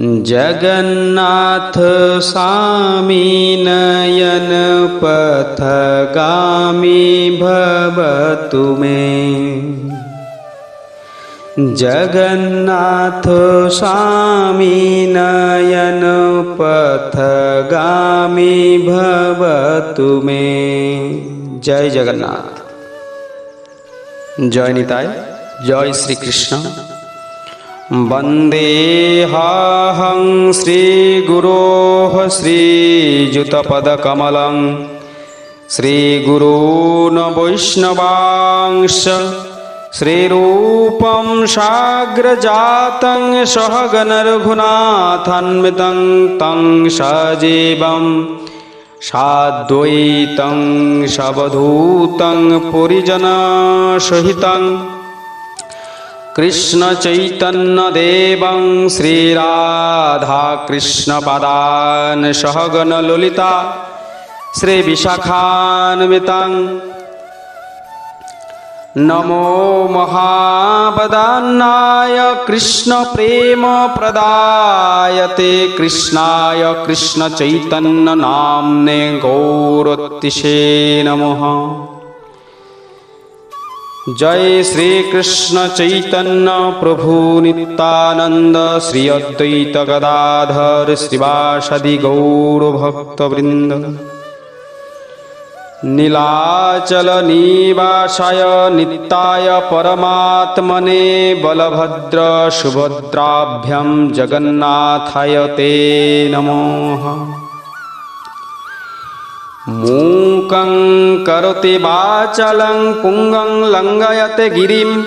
जगन्नाथ स्वामी नयन पथगामी भवतु मे। जगन्नाथ स्वामी नयन पथगामी भवतु मे। जय जगन्नाथ। जय निताय जय श्री कृष्ण वन्देहाहं श्रीगुरोः श्रीयुतपदकमलं श्रीगुरून् वैष्णवांश श्रीरूपं साग्रजातं सहगनरघुनाथन्वितं तं सजीवं साद्वैतं सवधूतं पुरिजनसहितं कृष्णचैतन्यदेवं श्रीराधाकृष्णपदान् सहगणललिता श्रीविशाखान्वितं नमो महावदान्नाय कृष्णप्रेमप्रदायते कृष्णाय कृष्णचैतन्यनाम्ने गौरतिशे नमः জয় শ্রীকৃষ্ণ চৈতন্য প্রভু নিত্যানন্দ শ্রী অদ্বৈত গদাধর শ্রীবাসাদি গৌরভক্তবৃন্দ নীলাচল নিবাসায় নিত্যায় পরমাত্মনে বলভদ্র সুভদ্রাভ্যম জগন্নাথায় তে নমঃ। मूकं करोति वाचलं, पुंगं लंगयते गिरिं।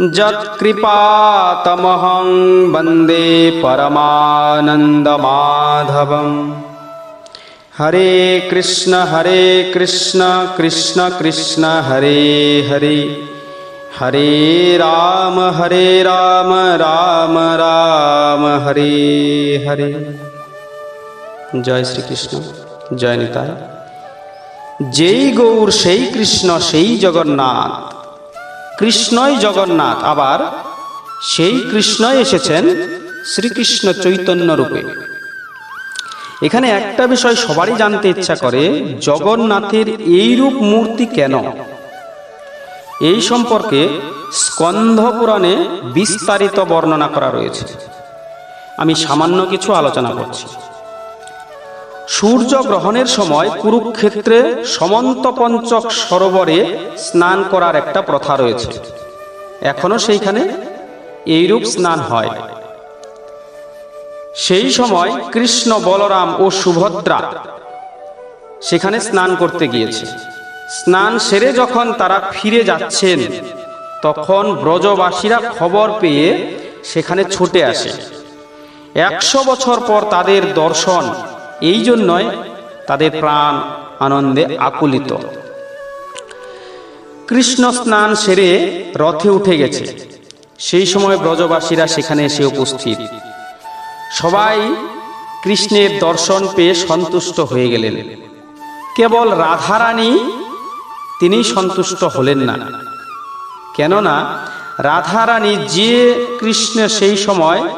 यत्कृपातमहं वंदे परमानन्दमाधवम्। हरे कृष्ण हरे कृष्ण कृष्ण कृष्ण, हरे हरे। हरे राम हरे राम राम राम, हरे हरे। जय श्री कृष्ण। जय निताय যেই গৌর, সেই কৃষ্ণ, সেই জগন্নাথ। কৃষ্ণই জগন্নাথ, আবার সেই কৃষ্ণই এসেছেন শ্রীকৃষ্ণ চৈতন্য রূপে। এখানে একটা বিষয় সবারই জানতে ইচ্ছা করে, জগন্নাথের এই রূপ মূর্তি কেন? এই সম্পর্কে স্কন্ধ পুরাণে বিস্তারিত বর্ণনা করা রয়েছে। আমি সামান্য কিছু আলোচনা করছি। সূর্য গ্রহণের সময় কুরুক্ষেত্রে সমন্ত পঞ্চক সরোবরে স্নান করার একটা প্রথা রয়েছে। এখনও সেইখানে এইরূপ স্নান হয়। সেই সময় কৃষ্ণ বলরাম ও সুভদ্রা সেখানে স্নান করতে গিয়েছে। স্নান সেরে যখন তারা ফিরে যাচ্ছেন, তখন ব্রজবাসীরা খবর পেয়ে সেখানে ছুটে আসে। একশো বছর পর তাদের দর্শন এই জন্যই তাদের প্রাণ আনন্দে আকুলিত। কৃষ্ণ স্নান সেরে রথে উঠে গেছে। সেই সময় ব্রজবাসীরা সেখানে এসে উপস্থিত। সবাই কৃষ্ণের দর্শন পেয়ে সন্তুষ্ট হয়ে গেলেন। কেবল রাধারানী তিনি সন্তুষ্ট হলেন না। কেননা রাধারানী যে কৃষ্ণ সেই সময়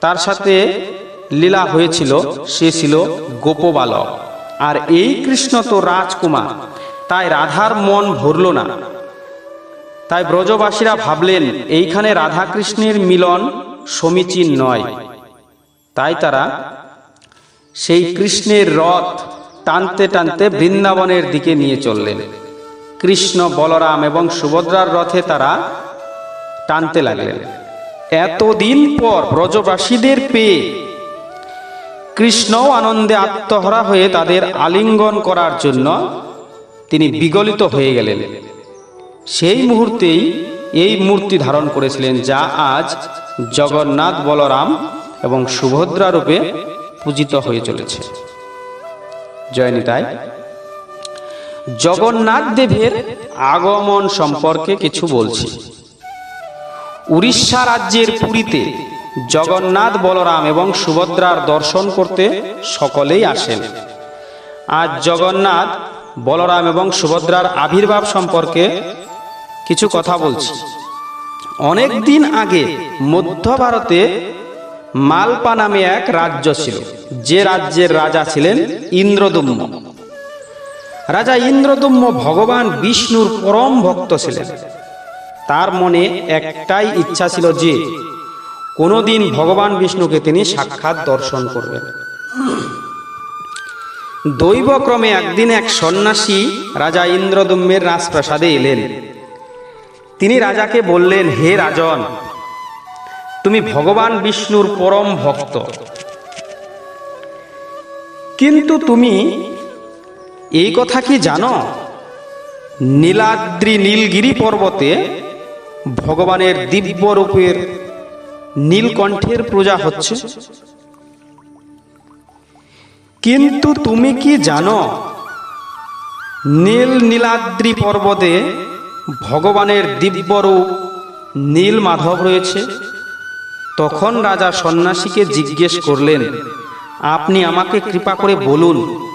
তার সাথে লীলা হয়েছিল, সে ছিল গোপবালক। আর এই কৃষ্ণ তো রাজকুমার, তাই রাধার মন ভরল না। তাই ব্রজবাসীরা ভাবলেন, এইখানে রাধা কৃষ্ণের মিলন সমীচীন নয়। তাই তারা সেই কৃষ্ণের রথ টানতে টানতে বৃন্দাবনের দিকে নিয়ে চললেন। কৃষ্ণ, বলরাম এবং সুভদ্রার রথে তারা টানতে লাগলেন। এতদিন পর ব্রজবাসীদের পেয়ে কৃষ্ণও আনন্দে আত্মহরা হয়ে তাদের আলিঙ্গন করার জন্য তিনি বিগলিত হয়ে গেলেন। সেই মুহূর্তেই এই মূর্তি ধারণ করেছিলেন যা আজ জগন্নাথ বলরাম এবং সুভদ্রা রূপে পূজিত হয়ে চলেছে। জয় নিতাই। জগন্নাথ দেবের আগমন সম্পর্কে কিছু বলছি। উড়িষ্যা রাজ্যের পুরীতে জগন্নাথ, বলরাম এবং সুভদ্রার দর্শন করতে সকলেই আসেন। আজ জগন্নাথ, বলরাম এবং সুভদ্রার আবির্ভাব সম্পর্কে কিছু কথা বলছি। অনেক দিন আগে মধ্য ভারতে মালপা নামে এক রাজ্য ছিল, যে রাজ্যের রাজা ছিলেন ইন্দ্রদুম্ন। রাজা ইন্দ্রদুম্ন ভগবান বিষ্ণুর পরম ভক্ত ছিলেন। তার মনে একটাই ইচ্ছা ছিল যে কোনোদিন ভগবান বিষ্ণুকে তিনি সাক্ষাৎ দর্শন করবেন। দৈবক্রমে একদিন এক সন্ন্যাসী রাজা ইন্দ্রদম্যের রাজপ্রাসাদে এলেন। তিনি রাজাকে বললেন, হে রাজন, তুমি ভগবান বিষ্ণুর পরম ভক্ত। কিন্তু তুমি এই কথা কি জানো? নীলাদ্রি নীলগিরি পর্বতে ভগবানের দিব্য রূপের নীলকণ্ঠের প্রজা হচ্ছে। কিন্তু তুমি কি জানো, নীল নীলাদ্রি পর্বতে ভগবানের দিব্যরূপ নীল মাধব রয়েছে। তখন রাজা সন্ন্যাসীকে জিজ্ঞেস করলেন, আপনি আমাকে কৃপা করে বলুন,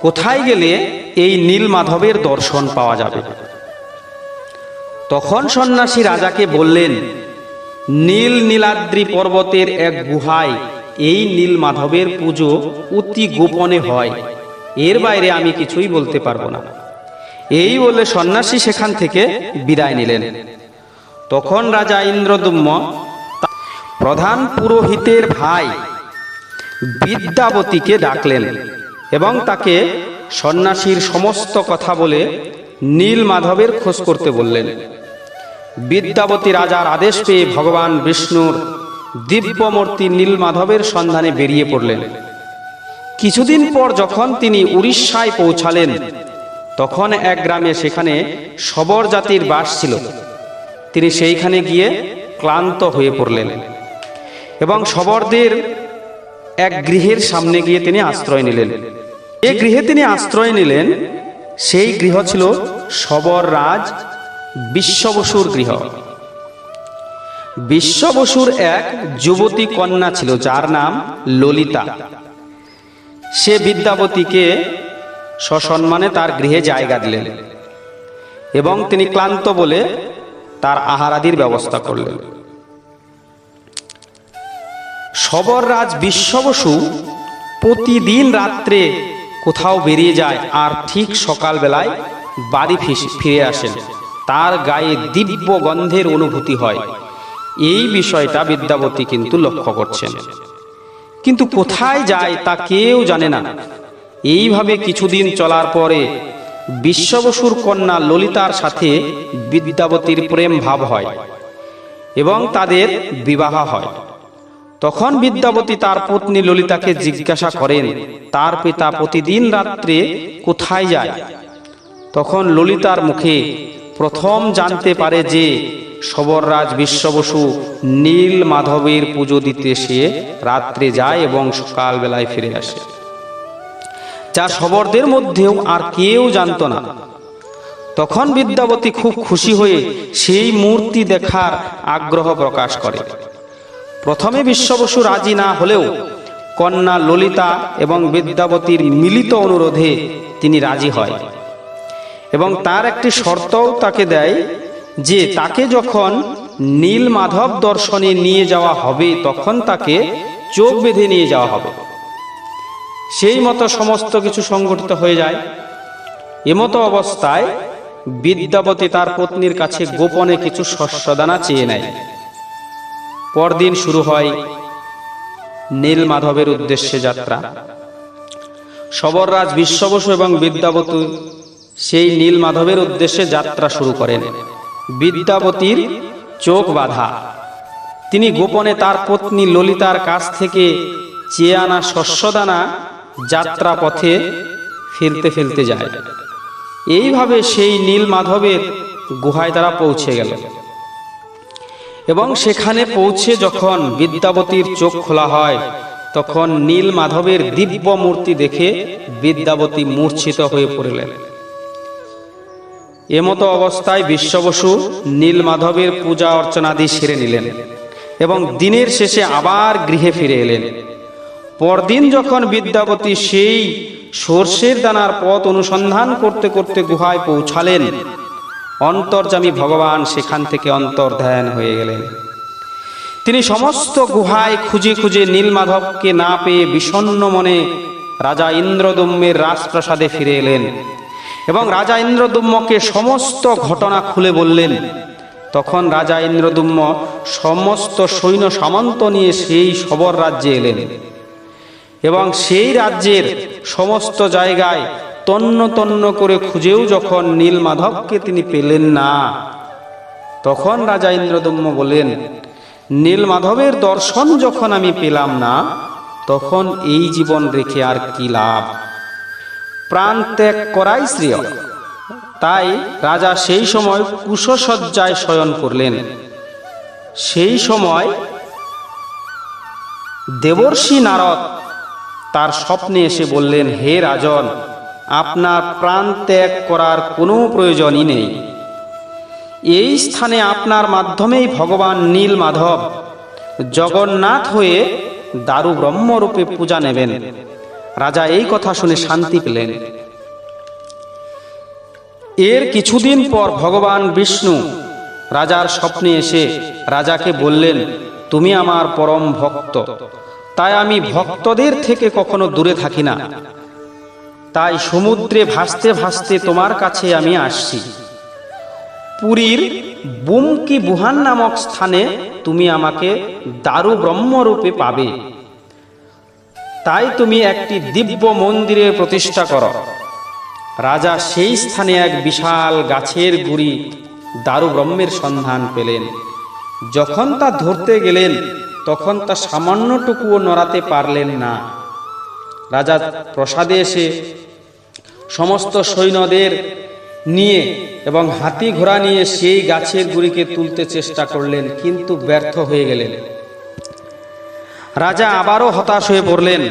কোথায় গেলে এই নীল মাধবের দর্শন পাওয়া যাবে? তখন সন্ন্যাসী রাজাকে বললেন নীল নীলাদ্রি পর্বতের এক গুহায় এই নীল মাধবের পুজো অতি গোপনে হয়। এর বাইরে আমি কিছুই বলতে পারব না। এই বলে সন্ন্যাসী সেখান থেকে বিদায় নিলেন। তখন রাজা ইন্দ্রদুম্ম প্রধান পুরোহিতের ভাই বিদ্যাবতীকে ডাকলেন এবং তাকে সন্ন্যাসীর সমস্ত কথা বলে নীল মাধবের খোঁজ করতে বললেন। বিদ্যাবতী রাজার আদেশ পেয়ে ভগবান বিষ্ণুর দিব্যমূর্তি নীল মাধবের সন্ধানে বেরিয়ে পড়লেন। কিছুদিন পর যখন তিনি উড়িষ্যায় পৌঁছালেন, তখন এক গ্রামে সেখানে সবর জাতির বাস ছিল। তিনি সেইখানে গিয়ে ক্লান্ত হয়ে পড়লেন এবং সবরদের এক গৃহের সামনে গিয়ে তিনি আশ্রয় নিলেন। যে গৃহে তিনি আশ্রয় নিলেন, সেই গৃহ ছিল সবর রাজ বিশ্ববসুর গৃহ। বিশ্ববসুর এক যুবতী কন্যা ছিল, যার নাম ললিতা। সে বিদ্যাবতীকে সসম্মানে তার গৃহে জায়গা দিলেন এবং তিনি ক্লান্ত বলে তার আহারাদির ব্যবস্থা করলেন। সবররাজ বিশ্ববসু প্রতিদিন রাত্রে কোথাও বেরিয়ে যায় আর ঠিক সকালবেলায় বাড়ি ফিরে আসেন। তার গায়ে দিব্য গন্ধের অনুভূতি হয়। এই বিষয়টা বিদ্যাবতী কিন্তু লক্ষ্য করছেন। কিন্তু কোথায় যায় তা কেউ জানে না। এইভাবে কিছুদিন চলার পরে বিশ্ববসুর কন্যা ললিতার সাথে বিদ্যাবতীর প্রেম ভাব হয় এবং তাদের বিবাহ হয়। তখন বিদ্যাবতী তার পত্নী ললিতাকে জিজ্ঞাসা করেন, তার পিতা প্রতিদিন রাত্রে কোথায় যায়? তখন ললিতার মুখে প্রথম জানতে পারে যে সবররাজ বিশ্ববসু নীল মাধবের পুজো দিতে সে রাত্রে যায় এবং সকালবেলায় ফিরে আসে। যা সবরদের মধ্যেও আর কেউ জানতো না। তখন বিদ্যাবতী খুব খুশি হয়ে সেই মূর্তি দেখার আগ্রহ প্রকাশ করে। প্রথমে বিশ্ববসু রাজি না হলেও কন্যা ললিতা এবং বিদ্যাবতীর মিলিত অনুরোধে তিনি রাজি হয়। এবং তার একটি শর্তও তাকে দেয় যে তাকে যখন নীল মাধব দর্শনে নিয়ে যাওয়া হবে, তখন তাকে চোখ বেঁধে নিয়ে যাওয়া হবে। সেই মতো সমস্ত কিছু সংগঠিত হয়ে যায়। এমতো অবস্থায় বিদ্যাবতী তার পত্নীর কাছে গোপনে কিছু শস্যদানা চেয়ে নেয়। পরদিন শুরু হয় নীল মাধবের উদ্দেশ্যে যাত্রা। সবররাজ বিশ্ববসু এবং বিদ্যাবতী সেই নীল মাধবের উদ্দেশ্যে যাত্রা শুরু করেন। বিদ্যাবতীর চোখ বাঁধা। তিনি গোপনে তার পত্নী ললিতার কাছ থেকে চেয়ে আনা শস্যদানা যাত্রা পথে ফেলতে ফেলতে যায়। এইভাবে সেই নীল মাধবের গুহায় তারা পৌঁছে গেল। এবং সেখানে পৌঁছে যখন বিদ্যাবতীর চোখ খোলা হয়, তখন নীল মাধবের দিব্য মূর্তি দেখে বিদ্যাবতী মূর্ছিত হয়ে পড়লেন। এমতো অবস্থায় বিশ্ববসু নীল মাধবের পূজা অর্চনাদি সেরে নিলেন এবং দিনের শেষে আবার গৃহে ফিরে এলেন। পরদিন যখন বিদ্যাপতি সেই সর্ষের দানার পথ অনুসন্ধান করতে করতে গুহায় পৌঁছালেন অন্তর্জামী ভগবান সেখান থেকে অন্তর্ধান হয়ে গেলেন। তিনি সমস্ত গুহায় খুঁজে খুঁজে নীলমাধবকে না পেয়ে বিষণ্ণ মনে রাজা ইন্দ্রদম্যের রাজপ্রাসাদে ফিরে এলেন। এবং রাজা ইন্দ্রদুম্মকে সমস্ত ঘটনা খুলে বললেন। তখন রাজা ইন্দ্রদুম্ম সমস্ত সৈন্য সামন্ত নিয়ে সেই সবর রাজ্যে এলেন। এবং সেই রাজ্যের সমস্ত জায়গায় তন্ন তন্ন করে খুঁজেও যখন নীলমাধবকে তিনি পেলেন না, তখন রাজা ইন্দ্রদম্য বলেন নীলমাধবের দর্শন যখন আমি পেলাম না, তখন এই জীবন রেখে আর কি লাভ? প্রাণ ত্যাগ করাই শ্রেয়। তাই রাজা সেই সময় কুশসজ্জায় শয়ন করলেন। সেই সময় দেবর্ষি নারদ তার স্বপ্নে এসে বললেন, হে রাজন, আপনার প্রাণ ত্যাগ করার কোনো প্রয়োজনই নেই। এই স্থানে আপনার মাধ্যমেই ভগবান নীল মাধব জগন্নাথ হয়ে দারু ব্রহ্মরূপে পূজা নেবেন। রাজা এই কথা শুনে শান্তি পেলেন। এর কিছুদিন পর ভগবান বিষ্ণু রাজার স্বপ্নে এসে রাজাকে বললেন, তুমি আমার পরম ভক্ত। তাই আমি ভক্তদের থেকে কখনো দূরে থাকি না। তাই সমুদ্রে ভাসতে ভাসতে তোমার কাছে আমি আসছি। পুরীর বুমকি বুহান নামক স্থানে তুমি আমাকে দারু ব্রহ্মরূপে পাবে। তাই তুমি একটি দিব্য মন্দিরের প্রতিষ্ঠা করো। রাজা সেই স্থানে এক বিশাল গাছের গুড়ি দারু ব্রহ্মের সন্ধান পেলেন। যখন তা ধরতে গেলেন, তখন তা সামান্যটুকুও নড়াতে পারলেন না। রাজা প্রসাদে এসে সমস্ত সৈন্যদের নিয়ে এবং হাতি ঘোড়া নিয়ে সেই গাছের গুড়িকে তুলতে চেষ্টা করলেন, কিন্তু ব্যর্থ হয়ে গেলেন। রাজা আবারও হতাশ হয়ে পড়লেন।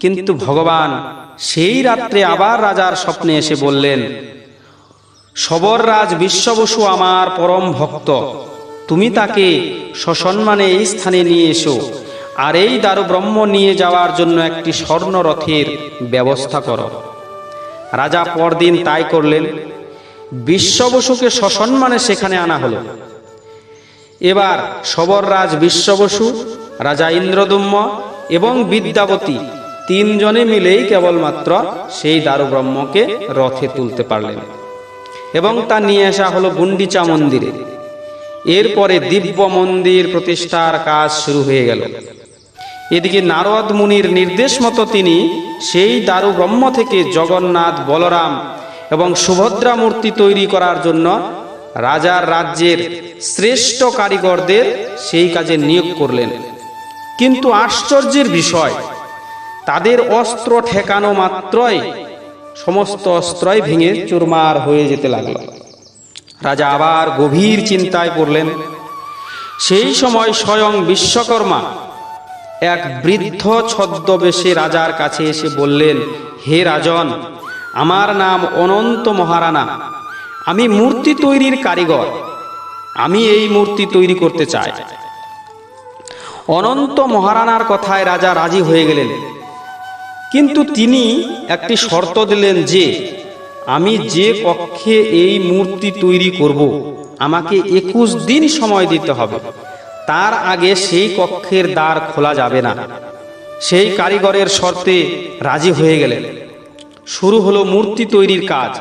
কিন্তু ভগবান সেই রাত্রে আবার রাজার স্বপ্নে এসে বললেন সবররাজ বিশ্ববসু আমার পরম ভক্ত। তুমি তাকে সসম্মানে এই স্থানে নিয়ে এসো আর এই দারু ব্রহ্ম নিয়ে যাওয়ার জন্য একটি স্বর্ণ রথের ব্যবস্থা করো। রাজা পরদিন তাই করলেন। বিশ্ববসুকে সসম্মানে সেখানে আনা হলো। এবার সবররাজ বিশ্ববসু রাজা ইন্দ্রদুম্ম এবং বিদ্যাবতী তিনজনে মিলেই কেবলমাত্র সেই দারু ব্রহ্মকে রথে তুলতে পারলেন এবং তা নিয়ে আসা হলো গুন্ডিচা মন্দিরে। এরপরে দিব্য মন্দির প্রতিষ্ঠার কাজ শুরু হয়ে গেল। এদিকে নারদ মুনির নির্দেশ মতো তিনি সেই দারু ব্রহ্ম থেকে জগন্নাথ, বলরাম এবং সুভদ্রা মূর্তি তৈরি করার জন্য রাজার রাজ্যের শ্রেষ্ঠ কারিগরদের সেই কাজে নিয়োগ করলেন। কিন্তু আশ্চর্যের বিষয়, তাদের অস্ত্র ঠেকানো মাত্রই সমস্ত অস্ত্রই ভেঙে চুরমার হয়ে যেতে লাগল। রাজা আবার গভীর চিন্তায় পড়লেন। সেই সময় স্বয়ং বিশ্বকর্মা এক বৃদ্ধ ছদ্মবেশে রাজার কাছে এসে বললেন, হে রাজন, আমার নাম অনন্ত মহারানা। আমি মূর্তি তৈরির কারিগর। আমি এই মূর্তি তৈরি করতে চাই। অনন্ত মহারানার কথায় রাজা রাজি হয়ে গেলেন। কিন্তু তিনি একটি শর্ত দিলেন যে, আমি যে কক্ষে এই মূর্তি তৈরি করব, আমাকে একুশ দিন সময় দিতে হবে। তার আগে সেই কক্ষের দ্বার খোলা যাবে না। সেই কারিগরের শর্তে রাজি হয়ে গেলেন। শুরু হলো মূর্তি তৈরির কাজ।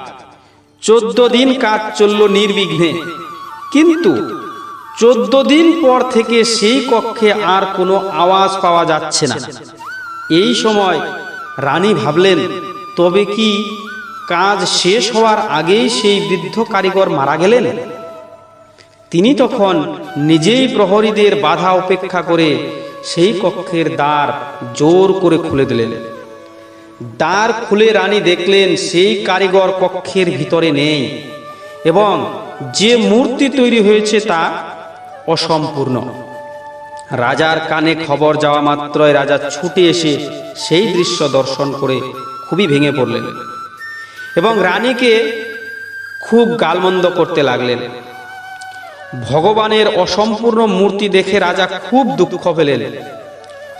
চোদ্দ দিন কাজ চলল নির্বিঘ্নে। কিন্তু চোদ্দ দিন পর থেকে সেই কক্ষে আর কোনো আওয়াজ পাওয়া যাচ্ছে না। এই সময় রানী ভাবলেন, তবে কি কাজ শেষ হওয়ার আগেই সেই বৃদ্ধ কারিগর মারা গেলেন? তিনি তখন নিজেই প্রহরীদের বাধা উপেক্ষা করে সেই কক্ষের দ্বার জোর করে খুলে দিলেন। দ্বার খুলে রানী দেখলেন সেই কারিগর কক্ষের ভিতরে নেই এবং যে মূর্তি তৈরি হয়েছে তা অসম্পূর্ণ। রাজার কানে খবর যাওয়া মাত্রই রাজা ছুটে এসে সেই দৃশ্য দর্শন করে খুবই ভেঙে পড়লেন এবং রানীকে খুব গালমন্দ করতে লাগলেন। ভগবানের অসম্পূর্ণ মূর্তি দেখে রাজা খুব দুঃখ পেলেন।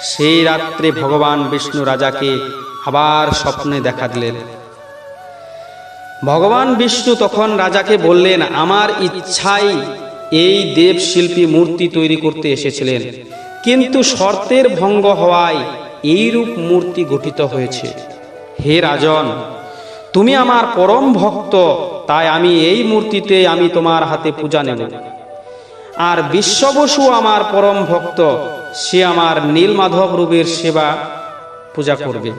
সেই রাত্রে ভগবান বিষ্ণু রাজাকে আবার স্বপ্নে দেখা দিলেন। ভগবান বিষ্ণু তখন রাজাকে বললেন, আমার ইচ্ছাই এই দেবশিল্পী মূর্তি তৈরি করতে এসেছিলেন। কিন্তু শর্তের ভঙ্গ হওয়ায় এইরূপ মূর্তি গঠিত হয়েছে। হে রাজন, তুমি আমার পরম ভক্ত, তাই আমি এই মূর্তিতে আমি তোমার হাতে পূজা নেব। আর বিশ্ববসু আমার পরম ভক্ত, সে আমার নীলমাধব রূপের সেবা পূজা করবে।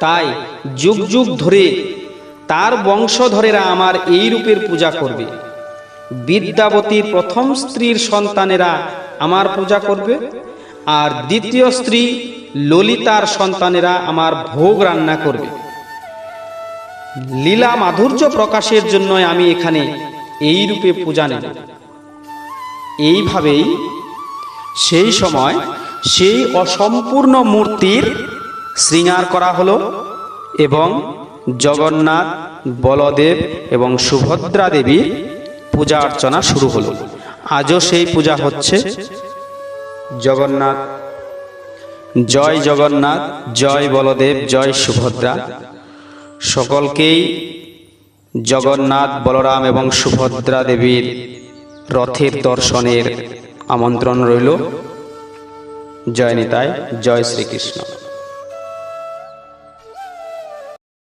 তাই যুগ যুগ ধরে তার বংশধরেরা আমার এই রূপের পূজা করবে। বিদ্যাবতীর প্রথম স্ত্রীর সন্তানেরা আমার পূজা করবে, আর দ্বিতীয় স্ত্রী ললিতার সন্তানেরা আমার ভোগ রান্না করবে। লীলা মাধুর্য প্রকাশের জন্য আমি এখানে এই রূপে পূজা নেব। এইভাবেই সেই সময় সেই অসম্পূর্ণ মূর্তির শৃঙ্গার করা হলো এবং জগন্নাথ, বলদেব এবং সুভদ্রা দেবীর পূজা অর্চনা শুরু হলো। আজও সেই পূজা হচ্ছে। জগন্নাথ, জয় জগন্নাথ, জয় বলদেব, জয় সুভদ্রা। সকলকেই জগন্নাথ, বলরাম এবং সুভদ্রা দেবীর রথের দর্শনের আমন্ত্রণ রইল। জয় নিতাই, জয় শ্রীকৃষ্ণ।